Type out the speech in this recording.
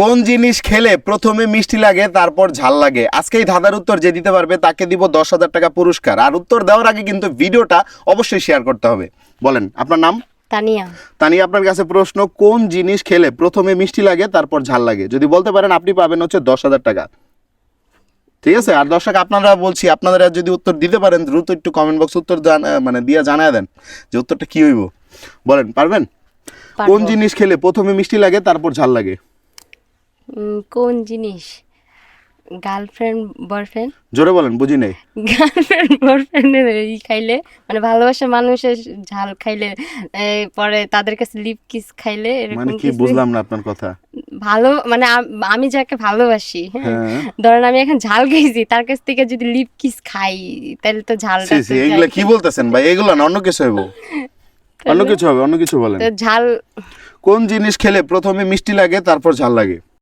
কোন জিনিস খেলে প্রথমে মিষ্টি লাগে তারপর ঝাল লাগে? আজকে এই ধাঁধার উত্তর যে দিতে পারবে তাকে দিব দশ হাজার টাকা পুরস্কার। আর উত্তর দেওয়ার আগে কিন্তু ভিডিওটা অবশ্যই শেয়ার করতে হবে। বলেন আপনার নাম? তানিয়া। তানি আপনার কাছে প্রশ্ন কোন জিনিস খেলে প্রথমে মিষ্টি লাগে তারপর ঝাল লাগে? যদি বলতে পারেন আপনি পাবেন হচ্ছে দশ হাজার টাকা। ঠিক আছে? আর দর্শক আপনারা বলছি আপনারা যদি উত্তর দিতে পারেন দ্রুত একটু কমেন্ট বক্স উত্তর মানে দিয়ে জানায় দেন যে উত্তরটা কি হইব। বলেন পারবেন? কোন জিনিস খেলে প্রথমে মিষ্টি লাগে তারপর ঝাল লাগে? কোন জিনিস? গার্লফ্রেন্ড বয়ফ্রেন্ড জোরে বলেন বুঝি নেই। গার্লফ্রেন্ড বয়ফ্রেন্ডের এই খাইলে মানে ভালোবাসা মানুষের ঝাল খাইলে পরে তাদের কাছে লিপ কিস খাইলে মানে কি বুঝলাম না আপনার কথা। ভালো মানে আমি যাকে ভালোবাসি হ্যাঁ? হ্যাঁ। ধরেন আমি এখন ঝাল খাইছি তার কাছ থেকে যদি লিপ কিস খাই তাহলে তো ঝাল এগুলা কি বলতেছেন ভাই? এগুলো না অন্য কিছু হইব। অন্য কিছু হবে অন্য কিছু বলেন। ঝাল কোন জিনিস খেলে প্রথমে মিষ্টি লাগে তারপর ঝাল লাগে?